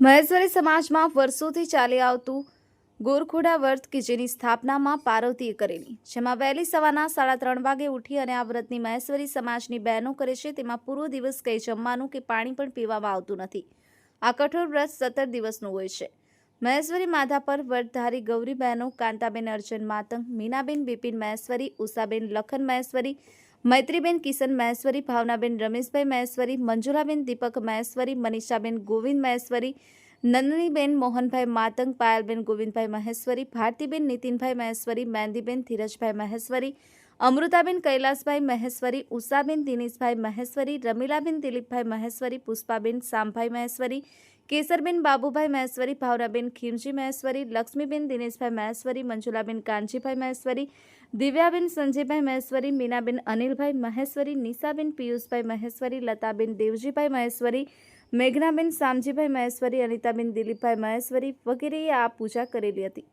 મહેશ્વરી સમાજમાં વર્ષોથી ચાલી આવતું ગોરખોડા વ્રત કે જેની સ્થાપનામાં પાર્વતીએ કરેલી. જેમાં વહેલી સવારના સાડા ત્રણ વાગે ઉઠી અને આ વ્રતની મહેશ્વરી સમાજની બહેનો કરે છે, તેમાં પૂર્વ દિવસ કંઈ જમવાનું કે પાણી પણ પીવામાં આવતું નથી. આ કઠોર વ્રત સત્તર દિવસનું હોય છે. મહેશ્વરી માધા પર વ્રતધારી ગૌરી બહેનો, કાંતાબેન અર્જન માતંગ, મીનાબેન બિપિન મહેશ્વરી, ઉષાબેન લખન મહેશ્વરી મૈત્રીબેન કિશન મહેશ્વરી, ભાવનાબેન રમેશભાઈ મહેશ્વરી મંજુલાબેન દીપક મહેશ્વરી, મનીષાબેન ગોવિંદ મહેશ્વરી, નંદનીબેન મોહનભાઈ માતંગ, પાયલબેન ગોવિંદભાઈ મહેશ્વરી, ભારતીબેન નીતિનભાઈ મહેશ્વરી, મહેંદીબેન ધીરજભાઈ મહેશ્વરી અમૃતાબેન કૈલાસભાઈ મહેશ્વરી, ઉષાબેન દિનેશભાઈ મહેશ્વરી, રમીલાબેન દિલીપભાઈ મહેશ્વરી, પુષ્પાબેન સામભાઈ મહેશ્વરી, કેસરબેન બાબુભાઈ મહેશ્વરી ભાવનાબેન ખીમજી મહેશ્વરી, લક્ષ્મીબેન દિનેશભાઈ મહેશ્વરી, મંજુલાબેન કાનજીભાઈ મહેશ્વરી, દિવ્યાબેન સંજયભાઈ મહેશ્વરી, મીનાબેન અનિલભાઈ મહેશ્વરી, નિશાબેન પિયુષભાઈ મહેશ્વરી, લતાબેન દેવજીભાઈ મહેશ્વરી, મેઘનાબેન સામજીભાઈ મહેશ્વરી, અનિતાબેન દિલીપભાઈ મહેશ્વરી વગેરેએ આ પૂજા કરેલી હતી.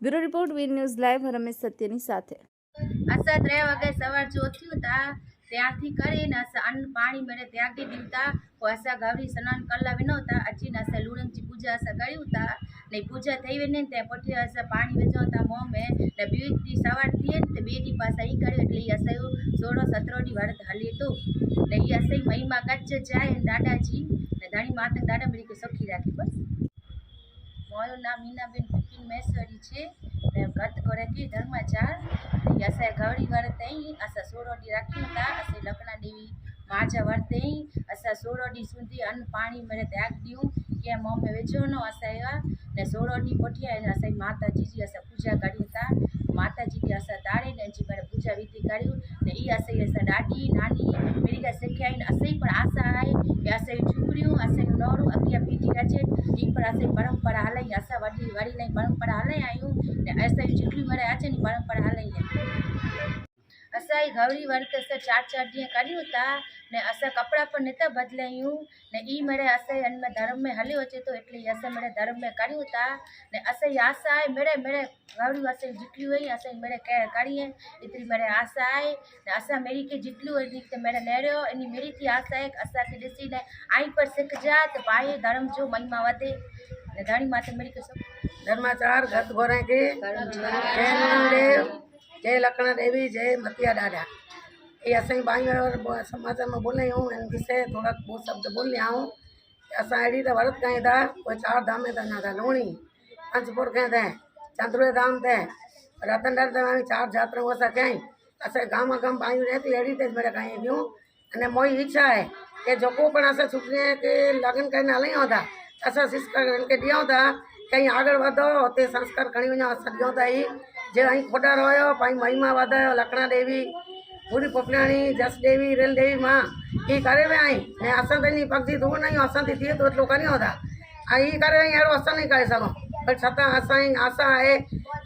Bureau report Veer News Live Ramesh સત્યની સાથે. અસર ત્રણ વાગે સવાર ચોથ્યું થયું તા ત્યાંથી કરીને અન્ન પાણી મેળે ત્યાગી દીવતા અસા ગાવડી સ્નાન કરલા વિનોતા અચીને અસ લુણંગજી પૂજા અસ કર્યું તા, ને પૂજા થઈ વેને ને ત્યાં પછી અસ પાણી વેચવતા મોમે ને બીજી સવાર થઈએ ને બેની પાસે અહીં કર્યું એટલે એ અસયું સોળો સત્રોની વરત હાલી હતું ને એ અસઈ મહિમા કચ્છ જાય દાદાજી ને ધણી માતા દાદા મળી કે સખી રાખી બસ. મારું નામ મીનાબેન બિપિન મહેશ્વરી છે ને ગત ગોરેકી ધર્માચાર ಅಸೆ ಗೌರಿ ವರ್ತೈं ಅಸ ಸೋರೋ ಡಿ ರಖಿयूं था असीं लखना देवी माज वरितईं असां सोरो ॾींहुं सुधी अन पाणी में त्याग ॾियूं જગ્યામાં અમે વેચવાનો આશા એવા ને સોળોની પઠિયા એના સાહેબ માતાજીજી આશા પૂજા કાઢ્યું તા માતાજીની આશા તાળીને હજી મારે પૂજા વિધિ કાઢ્યું ને એ આશા આશા દાઢી, નાની પેલી કાંઈ શીખ્યાઈને આશય પણ આશા આવી કે આશા ઝૂંપડ્યું આશા નોરું અત્યારે પીટી રાજે. એ પણ આશા પરંપરા હલાઈ આશા વાડી વાડીને પરંપરા હલાઈ આવ્યું ને આશા જેટલી મારે આ છે ને પરંપરા હલાઈ असांजी गौरी वर्क असां चारि चारि ॾींहं कयूं था ने असां कपिड़ा पण नथा बदिलायूं ने ई मिड़े असांजे हिन में धर्म में हलियो अचे थो एटले असां मिड़े धर्म में कयूं था ने असांजी आशा आहे मिड़े मिड़े गौरियूं असांजी जिटियूं आहिनि असांजी मिड़े कंहिं कड़ी एतिरी मिड़े आशा आहे ने असां मेरी खे जिटियूं आहिनि त मिड़े नेड़ियो इन मेरी थी आशा आहे असांखे ॾिसी ने आई पर सिखजा त पाए धर्म जो महिमा वधे ने धणी मां त मिड़ी खे धर्माचार घटि घुराए જય લખણા દેવી જય મતિયા દાદા ये असांजी बाई वारा समाचार में बोले हूँ हिंदी से थोड़ा बहुत शब्द बोल लिया हूँ असां अहिड़ी त वर्त कयूं था कोई चार धाम में वञा था लोणी पंचपुर खे ते चंद्रे धाम ते रतनडर ते वञी चार जात्राऊं असां कयईं असां गाम गाम बायूं रहे थी अहिड़ी ते मिड़े कयूं थियूं अने मोई इच्छा आहे की जेको पिणु असां छुटीअ खे लगन करे हलायूं था असां संस्कार हिनखे ॾियूं था कई आॻड़ वधो हुते संस्कार खणी वञूं असां ॾियूं था ई જે અહીં ખોટા રહ્યો અહીં મહિમા વાદાયો લખણા દેવી પૂરી પપનાણી જસ દેવી રેલ દેવી માં. એ કરે વે અહીં. ને અસંતની પગથી ધોવું નહીં અસંતી થઈએ તો એટલું કરી હોતા. આ એ કરે અહીં યાર અસર નહીં કરી શકો. પણ છતાં અસાઈ આશા એ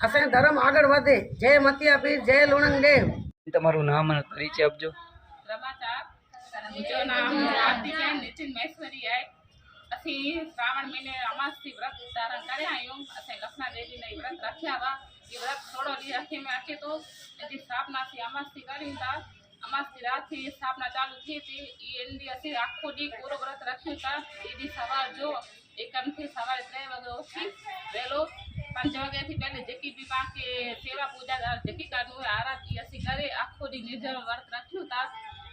અસાઈ ધર્મ આગળ વધે. જય મતી આપી જય લુણંગ દેવ. તમારું નામ અને પરિચય આપજો. બીજો નામ આરતી છે અસી શ્રાવણ મહિને અમાસથી વ્રત ધારણ કર્યા. આવ્યું અસે લક્ષ્મણ દેવીને વ્રત રાખ્યા હતા. ಇವರ થોડો રાખી માખે તો જે સ્થાપનાથી આમાંથી કરી હતા આમાંથી રાતથી સ્થાપના ચાલુ થઈ હતી એની અસી આખો દી પૂરો વ્રત રાખ્યું હતા એની સવાર જો એકમથી સવારે ત્રણ વાગે ઓછી વહેલો પાંચ વાગ્યાથી પહેલે જેકી બી પાકે સેવા પૂજા જેકી કાઢવું આરાતી અસી કરે આખો દી નિર્જળ વ્રત રાખ્યું હતા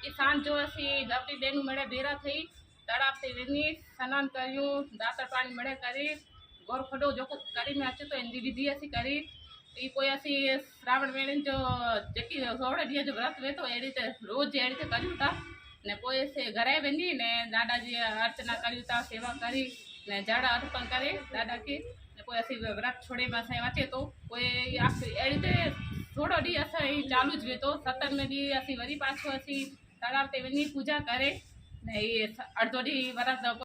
એ સાંજ જો અસી આપણી બેનું મળે ભેરા થઈ તળાવથી વેની સ્નાન કર્યું દાતર પાણી મળે કરી ગોરખડો જોકો કરીને આચ્યું તો એની વિધિ અસી કરી એ પોયાથી શ્રાવણ મેળીને જો ચકી સોવડે જે વ્રત રહેતો એ રીતે રોજ એ રીતે કર્યું હતા ને પોયસે ઘરે બની ને દાદાજીએ અર્ચના કર્યું હતા સેવા કરી ને જાડા અર્પણ કરી દાદાજી ને પોયાથી વ્રત છોડેમાં સાંઈ વાંચે તો કોઈ આખી એ રીતે થોડો દી અસર એ ચાલુ જ રહેતો સત્તરમે દી અસી વરી પાછો અસી તળાવ તે પૂજા કરે ને એ અડધો દી વરસ